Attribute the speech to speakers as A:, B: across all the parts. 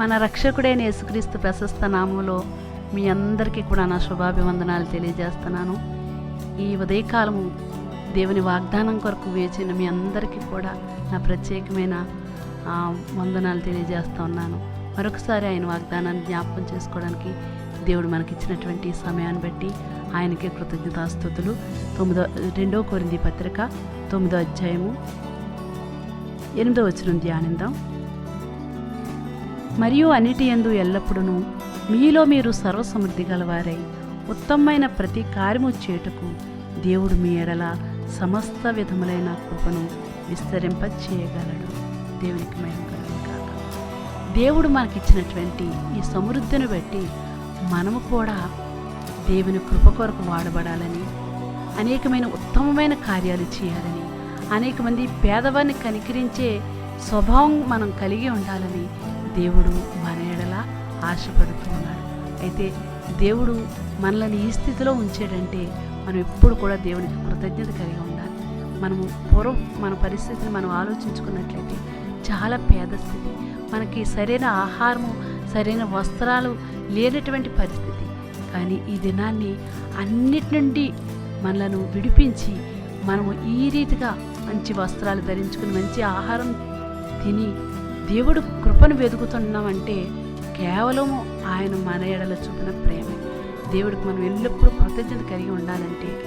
A: మన రక్షకుడైన యేసుక్రీస్తు ప్రశస్త నామంలో మీ అందరికీ కూడా నా శుభాభివందనాలు తెలియజేస్తున్నాను. ఈ ఉదయకాలము దేవుని వాగ్దానం కొరకు వేచిన మీ అందరికీ కూడా నా ప్రత్యేకమైన వందనాలు తెలియజేస్తూ ఉన్నాను. మరొకసారి ఆయన వాగ్దానాన్ని జ్ఞాపకం చేసుకోవడానికి దేవుడు మనకిచ్చినటువంటి సమయాన్ని బట్టి ఆయనకే కృతజ్ఞతాస్థుతులు తొమ్మిదో రెండో కొరింది పత్రిక తొమ్మిదో అధ్యాయము ఎనిమిదో వచ్చిన ధ్యానిందాం మరియు అన్నిటి యందు ఎల్లప్పుడూ మీలో మీరు సర్వసమృద్ధి గలవారై ఉత్తమమైన ప్రతి కార్యము చేయుటకు దేవుడు మీ ఎడల సమస్త విధములైన కృపను విస్తరింప చేయగలడు దేవునికి మహిమ కలుగును దేవుడు మనకిచ్చినటువంటి ఈ సమృద్ధిని బట్టి మనము కూడా దేవుని కృప కొరకు వాడబడాలని అనేకమైన ఉత్తమమైన కార్యాలు చేయాలని అనేక మంది పేదవారిని కనికరించే స్వభావం మనం కలిగి ఉండాలని దేవుడు మన ఎడల ఆశపడుతూ ఉన్నాడు అయితే దేవుడు మనల్ని ఈ స్థితిలో ఉంచాడంటే మనం ఎప్పుడు కూడా దేవునికి కృతజ్ఞత కలిగి ఉండాలి. మనము పూర్వం మన పరిస్థితిని మనం ఆలోచించుకున్నట్లయితే చాలా పేద స్థితి. మనకి సరైన ఆహారము సరైన వస్త్రాలు లేనటువంటి పరిస్థితి. కానీ ఈ దినాన్ని అన్నిటి నుండి మనలను విడిపించి మనము ఈ రీతిగా మంచి వస్త్రాలు ధరించుకుని మంచి ఆహారం తిని దేవుడు కృపను వెతుకుతున్నామంటే కేవలము ఆయన మన ఎడల చూపిన ప్రేమే. దేవుడికి మనం ఎల్లప్పుడూ కృతజ్ఞత కలిగి ఉండాలంటే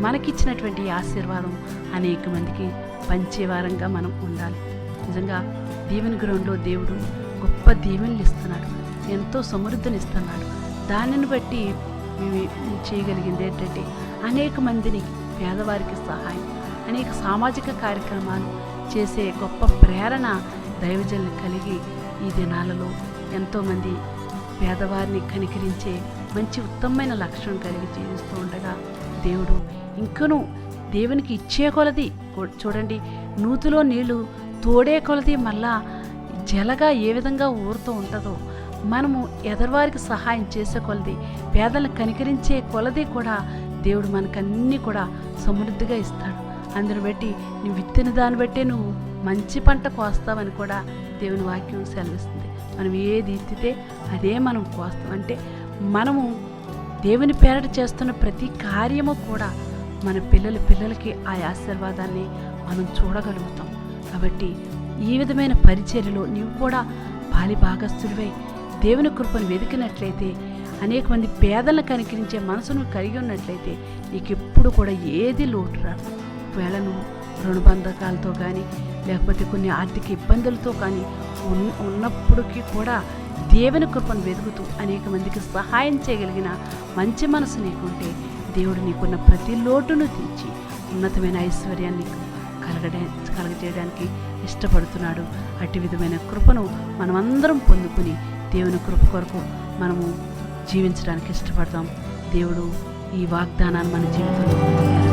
A: మనకిచ్చినటువంటి ఆశీర్వాదం అనేక మందికి పంచేవారంగా మనం ఉండాలి. నిజంగా దీవెని గ్రౌండ్లో దేవుడు గొప్ప దీవెనలు ఇస్తున్నాడు. ఎంతో సమృద్ధిని ఇస్తున్నాడు. దానిని బట్టి మేము చేయగలిగింది ఏంటంటే అనేక మందిని పేదవారికి సహాయం అనేక సామాజిక కార్యక్రమాలు చేసే గొప్ప ప్రేరణ దైవజల్ని కలిగి ఈ దినాలలో ఎంతోమంది పేదవారిని కనికరించే మంచి ఉత్తమమైన లక్షణం కలిగి జీవిస్తూ ఉండగా దేవుడు ఇంకనూ దేవునికి ఇచ్చే కొలది చూడండి నూతిలో నీళ్ళు తోడే కొలది మళ్ళా జలగా ఏ విధంగా ఊరుతూ ఉంటుందో మనము ఎదరివారికి సహాయం చేసే కొలది పేదలను కనికరించే కొలది కూడా దేవుడు మనకన్నీ కూడా సమృద్ధిగా ఇస్తాడు. అందుని బట్టి నువ్వు విత్తిన దాన్ని బట్టే నువ్వు మంచి పంట కోస్తామని కూడా దేవుని వాక్యం సెలవిస్తుంది. మనం ఏది ఇత్తితే అదే మనం కోస్తాం. అంటే మనము దేవుని పేరట చేస్తున్న ప్రతి కార్యము కూడా మన పిల్లల పిల్లలకి ఆ ఆశీర్వాదాన్ని మనం చూడగలుగుతాం. కాబట్టి ఈ విధమైన పరిచర్యలో నీవు కూడా పాలి భాగస్థుడివై దేవుని కృపను వెతికినట్లయితే అనేక మంది పేదలను కనికరించే మనసును కలిగి ఉన్నట్లయితే నీకు ఎప్పుడు కూడా ఏది లోటు రాదు. ఒకవేళ నువ్వు రుణబంధకాలతో కానీ లేకపోతే కొన్ని ఆర్థిక ఇబ్బందులతో కానీ ఉన్నప్పటికీ కూడా దేవుని కృపను వెతుకుతూ అనేక మందికి సహాయం చేయగలిగిన మంచి మనసు నీకుంటే దేవుడు నీకున్న ప్రతి లోటును తీర్చి ఉన్నతమైన ఐశ్వర్యాన్ని నీకు కలగడే కలగజేయడానికి ఇష్టపడుతున్నాడు. అటు విధమైన కృపను మనమందరం పొందుకుని దేవుని కృప కొరకు మనము జీవించడానికి ఇష్టపడతాం. దేవుడు ఈ వాగ్దానాన్ని మన జీవితంలో